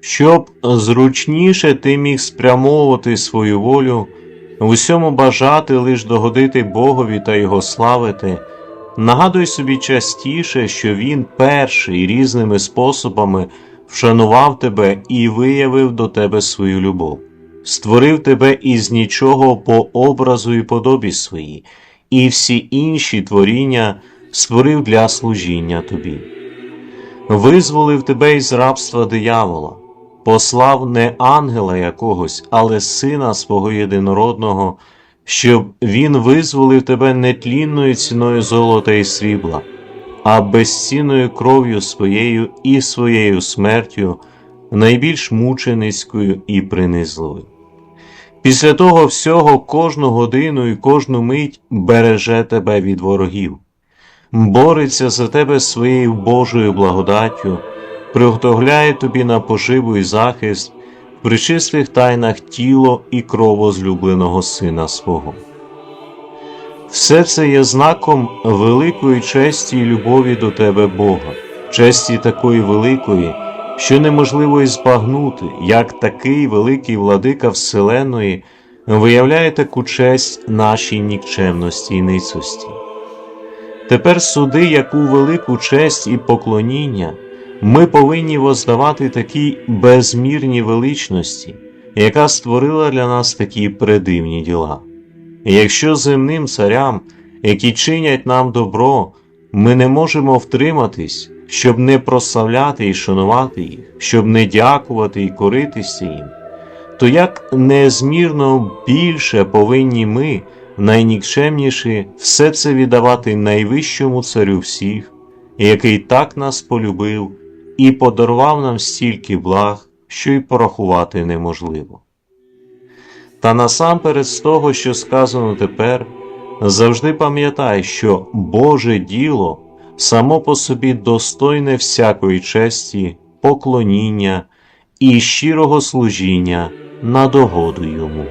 щоб зручніше ти міг спрямовувати свою волю, в усьому бажати лиш догодити Богові та Його славити, нагадуй собі частіше, що Він перший різними способами вшанував тебе і виявив до тебе свою любов, створив тебе із нічого по образу і подобі своїй, і всі інші творіння створив для служіння тобі. Визволив тебе із рабства диявола, послав не ангела якогось, але сина свого єдинородного, щоб він визволив тебе не тлінною ціною золота і срібла, а безцінною кров'ю своєю і своєю смертю, найбільш мученицькою і принизливою. Після того всього кожну годину і кожну мить береже тебе від ворогів бореться за тебе своєю Божою благодаттю, приготовляє тобі на поживу і захист в причистих тайнах тіло і кров злюбленого Сина свого. Все це є знаком великої честі і любові до тебе Бога, честі такої великої, що неможливо і збагнути, як такий великий владика Вселеної виявляє таку честь нашій нікчемності і ницості. Тепер суди, яку велику честь і поклоніння ми повинні воздавати такій безмірній величності, яка створила для нас такі предивні діла. Якщо земним царям, які чинять нам добро, ми не можемо втриматись, щоб не прославляти і шанувати їх, щоб не дякувати і коритися їм, то як незмірно більше повинні ми найнікчемніші все це віддавати найвищому царю всіх, який так нас полюбив і подарував нам стільки благ, що й порахувати неможливо. Та насамперед з того, що сказано тепер, завжди пам'ятай, що Боже діло само по собі достойне всякої честі, поклоніння і щирого служіння на догоду йому.